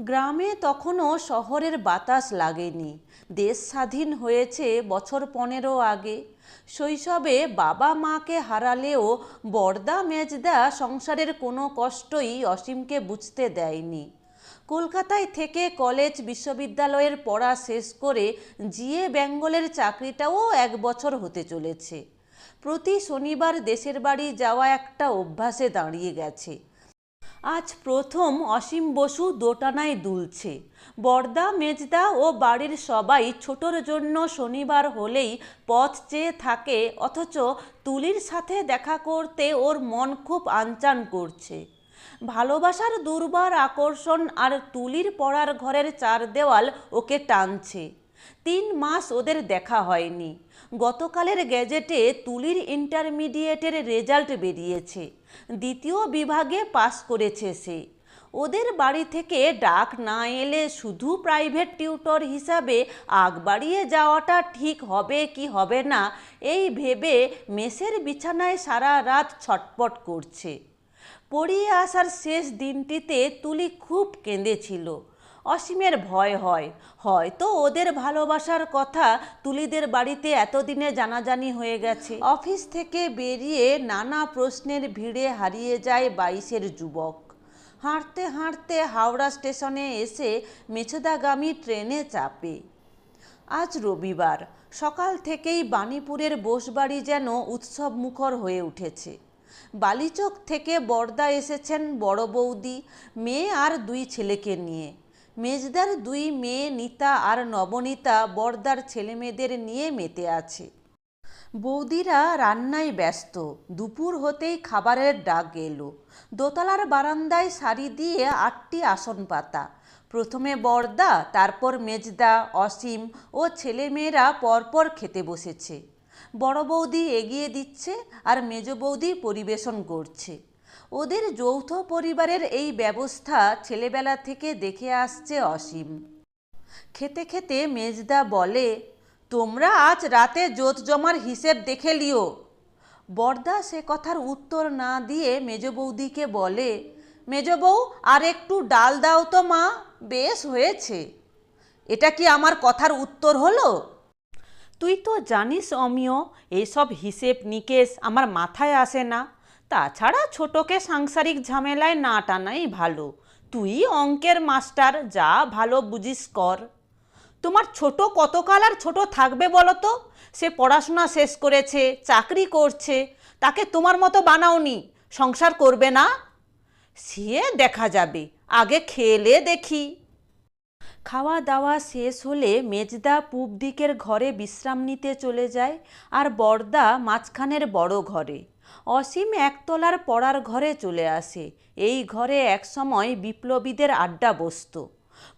গ্রামে তখনও শহরের বাতাস লাগেনি। দেশ স্বাধীন হয়েছে বছর পনেরো আগে। শৈশবে বাবা মাকে হারালেও বর্দা মেজদা সংসারের কোনো কষ্টই অসীমকে বুঝতে দেয়নি। কলকাতায় থেকে কলেজ, বিশ্ববিদ্যালয়ের পড়া শেষ করে জিএ বেঙ্গলের চাকরিটাও এক বছর হতে চলেছে। প্রতি শনিবার দেশের বাড়ি যাওয়া একটা অভ্যাসে দাঁড়িয়ে গেছে। আজ প্রথম অসীম বসু দোটানায় দুলছে। বর্দা, মেজদা ও বাড়ির সবাই ছোটর জন্য শনিবার হলেই পথ চেয়ে থাকে, অথচ তুলির সাথে দেখা করতে ওর মন খুব আনচান করছে। ভালোবাসার দুর্বার আকর্ষণ আর তুলির পড়ার ঘরের চার দেওয়াল ওকে টানছে। তিন মাস ওদের দেখা হয়নি। গতকালের গ্যাজেটে তুলির ইন্টারমিডিয়েটের রেজাল্ট বেরিয়েছে। দ্বিতীয় বিভাগে পাশ করেছে সে। ওদের বাড়ি থেকে ডাক না এলে শুধু প্রাইভেট টিউটর হিসাবে আগ বাড়িয়ে যাওয়াটা ঠিক হবে কি হবে না, এই ভেবে মেসের বিছানায় সারা রাত ছটপট করছে। পড়িয়ে আসার শেষ দিনটিতে তুলি খুব কেঁদেছিল। অসীমের ভয় হয়। হয়তো ওদের ভালোবাসার কথা তুলিদের বাড়িতে এতদিনে জানাজানি হয়ে গেছে। অফিস থেকে বেরিয়ে নানা প্রশ্নের ভিড়ে হারিয়ে যায় বাইশের যুবক। হাঁটতে হাঁটতে হাওড়া স্টেশনে এসে মেছেদাগামী ট্রেনে চাপে। আজ রবিবার, সকাল থেকেই বাণীপুরের বোসবাড়ি যেন উৎসব মুখর হয়ে উঠেছে। বালিচক থেকে বর্দা এসেছেন বড় বৌদি, মেয়ে আর দুই ছেলেকে নিয়ে। মেজদার দুই মেয়ে নিতা আর নবনীতা বর্দার ছেলেমেয়েদের নিয়ে মেতে আছে। বৌদিরা রান্নায় ব্যস্ত। দুপুর হতেই খাবারের ডাক এলো। দোতলার বারান্দায় সারি দিয়ে আটটি আসন পাতা প্রথমে বর্দা তারপর মেজদা, অসীম ও ছেলেমেয়েরা পরপর খেতে বসেছে। বড় বৌদি এগিয়ে দিচ্ছে আর মেজ বৌদি পরিবেশন করছে। ওদের যৌথ পরিবারের এই ব্যবস্থা ছেলেবেলা থেকে দেখে আসছে অসীম। খেতে খেতে মেজদা বলে, তোমরা আজ রাতে জোত জমার হিসেব দেখে লিও। বর্দা সে কথার উত্তর না দিয়ে মেজ বৌদিকে বলে, মেজ বউ, আর একটু ডাল দাও তো মা, বেশ হয়েছে। এটা কি আমার কথার উত্তর হলো? তুই তো জানিস অমিয়, এইসব হিসেব নিকেশ আমার মাথায় আসে না। তাছাড়া ছোটকে সাংসারিক ঝামেলায় না টানাই ভালো। তুই অঙ্কের মাস্টার, যা ভালো বুঝিস কর। তোমার ছোট কতকাল আর ছোট থাকবে বলো তো সে পড়াশোনা শেষ করেছে, চাকরি করছে, তাকে তোমার মতো বানাওনি, সংসার করবে না? সে দেখা যাবে, আগে খেলে দেখি। খাওয়া দাওয়া শেষ হলে মেজদা পূব দিকের ঘরে বিশ্রাম নিতে চলে যায় আর বর্দা মাঝখানের বড় ঘরে। অসীম একতলার পড়ার ঘরে চলে আসে। এই ঘরে একসময় বিপ্লবীদের আড্ডা বসত।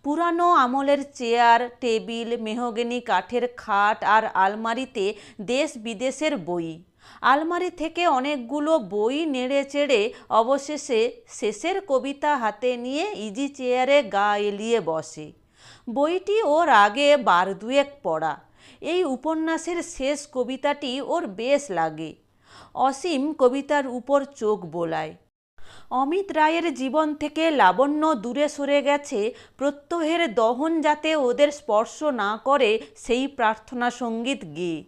পুরানো আমলের চেয়ার, টেবিল, মেহগেনি কাঠের খাট আর আলমারিতে দেশ বিদেশের বই। আলমারি থেকে অনেকগুলো বই নেড়ে চেড়ে অবশেষে শেষের কবিতা হাতে নিয়ে ইজি চেয়ারে গা এলিয়ে বসে। বইটি ওর আগে বার দুয়েক পড়া। এই উপন্যাসের শেষ কবিতাটি ওর বেশ লাগে। অসীম কবিতার উপর চোখ বোলায়। অমিত রায়ের জীবন থেকে লাবণ্য দূরে সরে গেছে, প্রত্যহের দহন যাতে ওদের স্পর্শ না করে সেই প্রার্থনা সংগীত গেয়ে।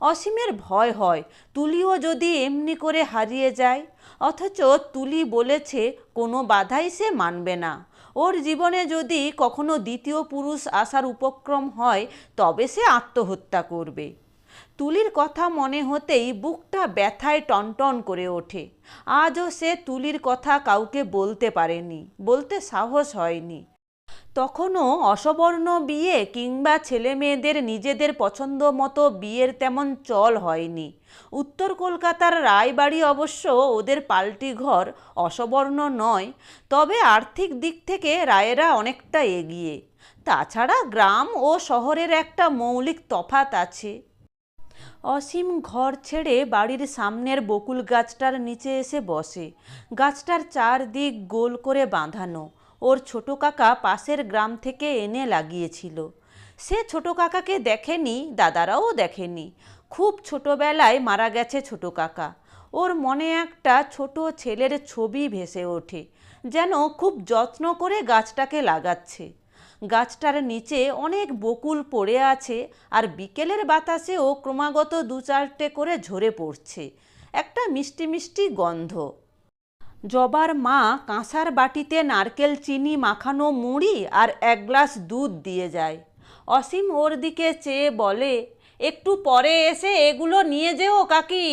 অসীমের ভয় হয়, তুলিও যদি এমনি করে হারিয়ে যায়, অথচ তুলি বলেছে, কোনো বাধাই সে মানবে না। ওর জীবনে যদি কখনো দ্বিতীয় পুরুষ আসার উপক্রম হয়, তবে সে আত্মহত্যা করবে। তুলির কথা মনে হতেই বুকটা ব্যথায় টনটন করে ওঠে। আজও সে তুলির কথা কাউকে বলতে পারেনি, বলতে সাহস হয়নি। তখনও অসবর্ণ বিয়ে কিংবা ছেলে মেয়েদের নিজেদের পছন্দ মতো বিয়ের তেমন চল হয়নি। উত্তর কলকাতার রায়বাড়ি অবশ্য ওদের পাল্টি ঘর অসবর্ণ নয়, তবে আর্থিক দিক থেকে রায়েরা অনেকটা এগিয়ে। তাছাড়া গ্রাম ও শহরের একটা মৌলিক তফাত আছে। অসীম ঘর ছেড়ে বাড়ির সামনের বকুল গাছটার নিচে এসে বসে। গাছটার চারদিক গোল করে বাঁধানো। ওর ছোট কাকা পাশের গ্রাম থেকে এনে লাগিয়েছিল। সে ছোট কাকাকে দেখেনি, দাদারাও দেখেনি। খুব ছোটবেলায় মারা গেছে ছোট কাকা। ওর মনে একটা ছোট ছেলের ছবি ভেসে ওঠে, যেন খুব যত্ন করে গাছটাকে লাগাচ্ছে। গাছটার নিচে অনেক বকুল পড়ে আছে আর বিকেলের বাতাসেও ক্রমাগত দু চারটে করে ঝরে পড়ছে। একটা মিষ্টি মিষ্টি গন্ধ। জবার মা কাঁসার বাটিতে নারকেল চিনি মাখানো মুড়ি আর এক গ্লাস দুধ দিয়ে যায়। অসীম ওর দিকে চেয়ে বলে, একটু পরে এসে এগুলো নিয়ে যেও কাকি।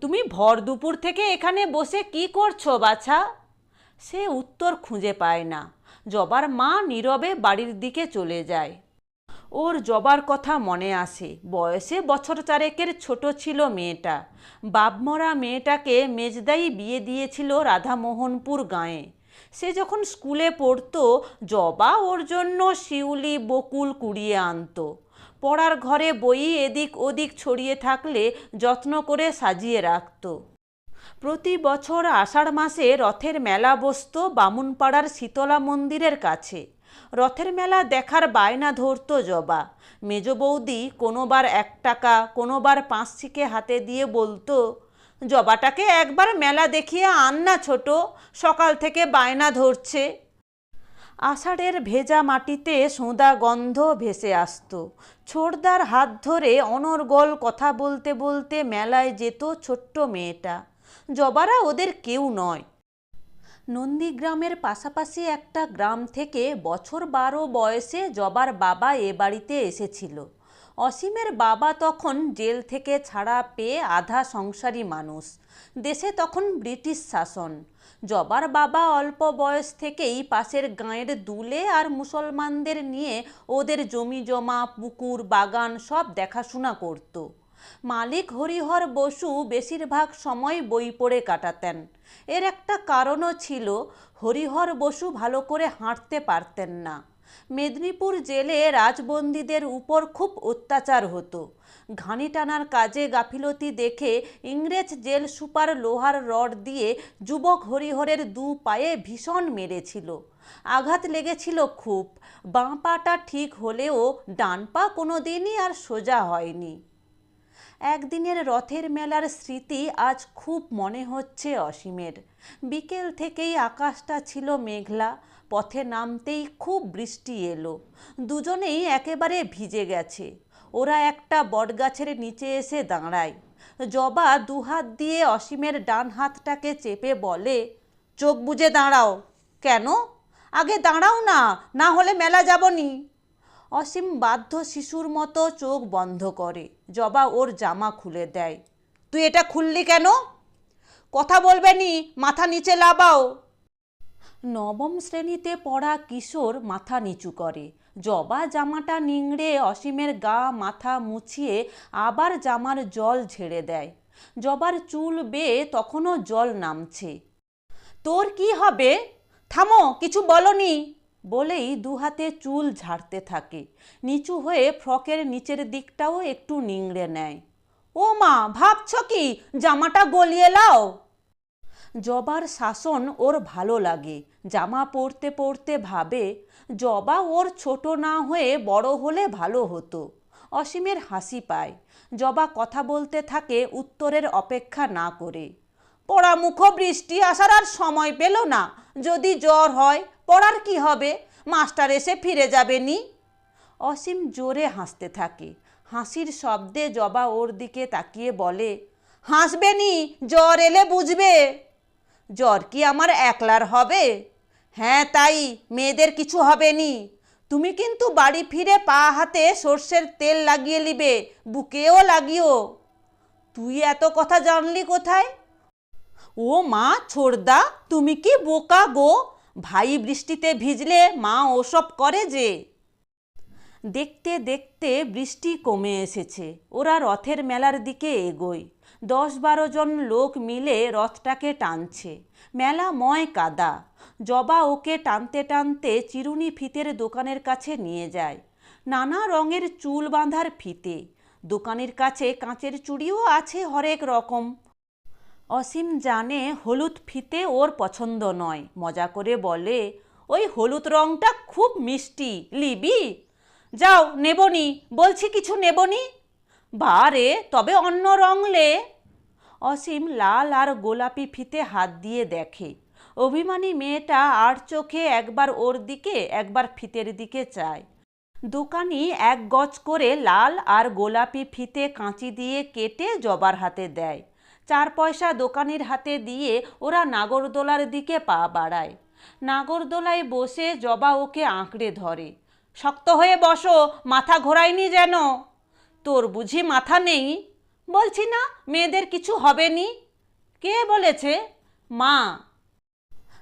তুমি ভর দুপুর থেকে এখানে বসে কি করছ বাছা? সে উত্তর খুঁজে পায় না। জবার মা নীরবে বাড়ির দিকে চলে যায়। ওর জবার কথা মনে আসে। বয়সে বছর চারেকের ছোট ছিল মেয়েটা। বাপমরা মেয়েটাকে মেজদাই বিয়ে দিয়েছিল রাধামোহনপুর গাঁয়ে। সে যখন স্কুলে পড়তো, জবা ওর জন্য শিউলি, বকুল কুড়িয়ে আনতো। পড়ার ঘরে বই এদিক ওদিক ছড়িয়ে থাকলে যত্ন করে সাজিয়ে রাখতো। প্রতি বছর আষাঢ় মাসে রথের মেলা বসত বামুনপাড়ার শীতলা মন্দিরের কাছে। রথের মেলা দেখার বায়না ধরতো জবা। মেজ বৌদি কোনোবার এক টাকা, কোনোবার পাঁচশিকে হাতে দিয়ে বলতো, জবাটাকে একবার মেলা দেখিয়ে আন না ছোট, সকাল থেকে বায়না ধরছে। আষাঢ়ের ভেজা মাটিতে সোঁদা গন্ধ ভেসে আসতো। ছোটদার হাত ধরে অনর্গল কথা বলতে বলতে মেলায় যেত ছোট্ট মেয়েটা। জবারা ওদের কেউ নয়। নন্দীগ্রামের পাশাপাশি একটা গ্রাম থেকে বছর বারো বয়সে জবার বাবা এ বাড়িতে এসেছিল। অসীমের বাবা তখন জেল থেকে ছাড়া পেয়ে আধা সংসারী মানুষ। দেশে তখন ব্রিটিশ শাসন। জবার বাবা অল্প বয়স থেকেই পাশের গাঁয়ের দুলে আর মুসলমানদের নিয়ে ওদের জমি জমা, পুকুর, বাগান সব দেখাশোনা করতো। মালিক হরিহর বসু বেশিরভাগ সময় বই পড়ে কাটাতেন। এর একটা কারণও ছিল, হরিহর বসু ভালো করে হাঁটতে পারতেন না। মেদিনীপুর জেলে রাজবন্দীদের উপর খুব অত্যাচার হতো। ঘানি টানার কাজে গাফিলতি দেখে ইংরেজ জেল সুপার লোহার রড দিয়ে যুবক হরিহরের দু পায়ে ভীষণ মেরেছিল। আঘাত লেগেছিল খুব। বাঁ পাটা ঠিক হলেও ডান পা কোনো দিনই আর সোজা হয়নি। একদিনের রথের মেলার স্মৃতি আজ খুব মনে হচ্ছে অসীমের। বিকেল থেকেই আকাশটা ছিল মেঘলা, পথে নামতেই খুব বৃষ্টি এলো। দুজনেই একেবারে ভিজে গেছে। ওরা একটা বটগাছের নিচে এসে দাঁড়ায়। জবা দুহাত দিয়ে অসীমের ডান হাতটাকে চেপে বলে, চোখ বুজে দাঁড়াও। কেন? আগে দাঁড়াও না না হলে মেলা যাবনি। অসীম বাধ্য শিশুর মতো চোখ বন্ধ করে। জবা ওর জামা খুলে দেয়। তুই এটা খুললি কেন? কথা বলবে নি, মাথা নিচে লাবাও। নবম শ্রেণীতে পড়া কিশোর মাথা নিচু করে। জবা জামাটা নিংড়ে অসীমের গা মাথা মুছিয়ে আবার জামার জল ঝেড়ে দেয়। জবার চুল বেয়ে তখনও জল নামছে। তোর কি হবে? থামো, কিছু বলনি। বলেই দুহাতে চুল ঝাড়তে থাকে। নিচু হয়ে ফ্রকের নিচের দিকটাও একটু নিংড়ে নেয়। ও মা, ভাবছ কি? জামাটা গলিয়ে লাও? জবার শাসন ওর ভালো লাগে। জামা পরতে পরতে ভাবে, জবা ওর ছোট না হয়ে বড় হলে ভালো হতো। অসীমের হাসি পায়। জবা কথা বলতে থাকে উত্তরের অপেক্ষা না করে। পড়ামুখ বৃষ্টি আসার আর সময় পেল না। যদি জ্বর হয়, পড়ার কি হবে? মাস্টার এসে ফিরে যাবে নি অসীম জোরে হাসতে থাকে। হাসির শব্দে জবা ওর দিকে তাকিয়ে বলে হাসবে নি জ্বর এলে বুঝবে। জ্বর কি আমার একলার হবে? হ্যাঁ তাই। মেয়েদের কিছু হবে নি তুমি কিন্তু বাড়ি ফিরে পা হাতে সর্ষের তেল লাগিয়ে নিবে, বুকেও লাগিও। তুই এত কথা জানলি কোথায়? ও মা ছোড়দা, তুমি কি বোকা গো? ভাই বৃষ্টিতে ভিজলে মা ওসব করে যে। দেখতে দেখতে বৃষ্টি কমে এসেছে, ওরা রথের মেলার দিকে এগোয়। দশ বারো জন লোক মিলে রথটাকে টানছে, মেলা ময় কাদা। জবা ওকে টানতে টানতে চিরুনি ফিতের দোকানের কাছে নিয়ে যায়, নানা রঙের চুল বাঁধার ফিতে। দোকানের কাছে কাঁচের চুড়িও আছে হরেক রকম অসীম জানে হলুদ ফিতে ওর পছন্দ নয়। মজা করে বলে, ওই হলুদ রংটা খুব মিষ্টি, লিবি। যাও, নেবনি, বলছি কিছু নেবনি? বারে তবে অন্য রং লে। অসীম লাল আর গোলাপি ফিতে হাত দিয়ে দেখে। অভিমানী মেয়েটা আর চোখে একবার ওর দিকে, একবার ফিতের দিকে চায়। দোকানি এক গজ করে লাল আর গোলাপি ফিতে কাঁচি দিয়ে কেটে জবার হাতে দেয়। চার পয়সা দোকানির হাতে দিয়ে ওরা নাগরদোলার দিকে পা বাড়ায়। নাগরদোলায় বসে জবা ওকে আঁকড়ে ধরে। শক্ত হয়ে বসো, মাথা ঘোরায়নি যেন। তোর বুঝি মাথা নেই? বলছি না, মেয়েদের কিছু হবে নি? কে বলেছে? মা।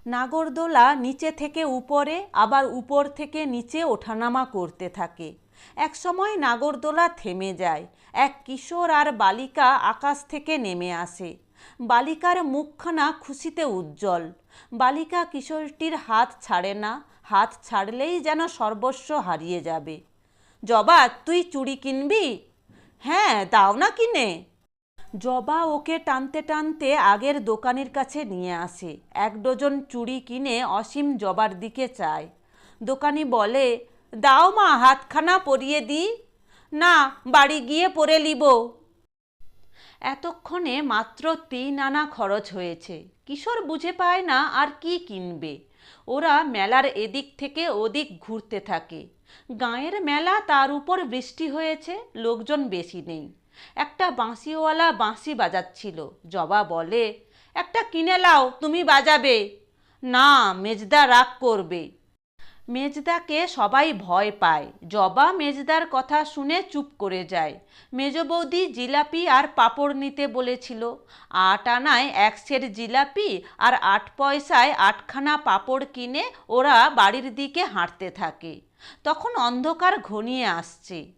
নাগরদোলা নিচে থেকে উপরে, আবার উপর থেকে নিচে ওঠানামা করতে থাকে। একসময় নাগরদোলা থেমে যায়। এক কিশোর আর বালিকা আকাশ থেকে নেমে আসে। বালিকার মুখখানা খুশিতে উজ্জ্বল। বালিকা কিশোরটির হাত ছাড়ে না, হাত ছাড়লেই যেন সর্বস্ব হারিয়ে যাবে। জবা, তুই চুড়ি কিনবি? হ্যাঁ দাও না কিনে। জবা ওকে টানতে টানতে আগের দোকানের কাছে নিয়ে আসে। এক ডজন চুড়ি কিনে অসীম জবার দিকে চায়। দোকানি বলে, দাও মা, হাতখানা পরিয়ে দিই। না, বাড়ি গিয়ে পরে লিব। এতক্ষণে মাত্র তিন আনা খরচ হয়েছে। কিশোর বুঝে পায় না আর কি কিনবে। ওরা মেলার এদিক থেকে ওদিক ঘুরতে থাকে। গাঁয়ের মেলা তার উপর বৃষ্টি হয়েছে, লোকজন বেশি নেই। একটা বাঁশিওয়ালা বাঁশি বাজাচ্ছিল। জবা বলে, একটা কিনে লাও, তুমি বাজাবে। না, মেজদা রাগ করবে। মেজদাকে সবাই ভয় পায়। জবা মেজদার কথা শুনে চুপ করে যায়। মেজ বৌদি জিলাপি আর পাপড় নিতে বলেছিল। আট আনায় এক সের জিলাপি আর আট পয়সায় আটখানা পাপড় কিনে ওরা বাড়ির দিকে হাঁটতে থাকে। তখন অন্ধকার ঘনিয়ে আসছে।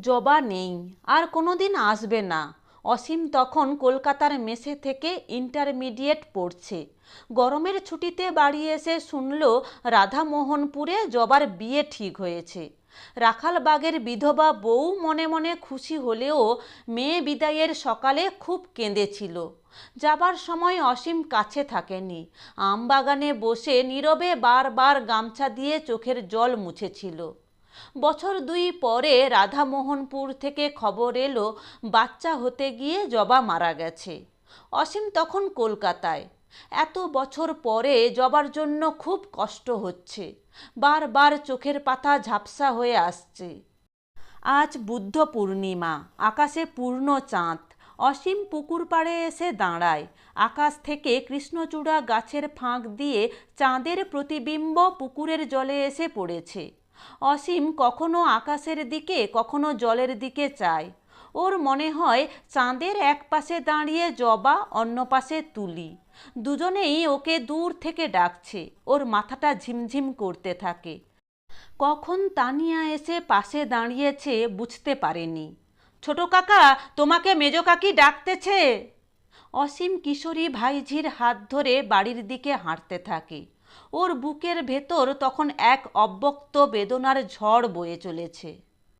জবা নেই, আর কোনোদিন আসবে না। অসীম তখন কলকাতার মেসে থেকে ইন্টারমিডিয়েট পড়ছে। গরমের ছুটিতে বাড়ি এসে শুনল রাধামোহনপুরে জবার বিয়ে ঠিক হয়েছে। রাখালবাগের বিধবা বউ মনে মনে খুশি হলেও মেয়ে বিদায়ের সকালে খুব কেঁদেছিল। যাবার সময় অসীম কাছে থাকেনি। আমবাগানে বসে নীরবে বারবার গামছা দিয়ে চোখের জল মুছেছিল। বছর দুই পরে রাধামোহনপুর থেকে খবর এলো, বাচ্চা হতে গিয়ে জবা মারা গেছে। অসীম তখন কলকাতায়। এত বছর পরে জবার জন্য খুব কষ্ট হচ্ছে। বারবার চোখের পাতা ঝাপসা হয়ে আসছে। আজ বুদ্ধ পূর্ণিমা, আকাশে পূর্ণ চাঁদ। অসীম পুকুর পাড়ে এসে দাঁড়ায়। আকাশ থেকে কৃষ্ণচূড়া গাছের ফাঁক দিয়ে চাঁদের প্রতিবিম্ব পুকুরের জলে এসে পড়েছে। অসীম কখনো আকাশের দিকে, কখনো জলের দিকে চায়। ওর মনে হয় চাঁদের এক পাশে দাঁড়িয়ে জবা, অন্য পাশে তুলি। দুজনেই ওকে দূর থেকে ডাকছে। ওর মাথাটা ঝিমঝিম করতে থাকে। কখন তানিয়া এসে পাশে দাঁড়িয়েছে বুঝতে পারেনি। ছোট কাকা, তোমাকে মেজ কাকি ডাকতেছে? অসীম কিশোরী ভাইঝির হাত ধরে বাড়ির দিকে হাঁটতে থাকে। ওর বুকের ভেতর তখন এক অব্যক্ত বেদনার ঝড় বয়ে চলেছে।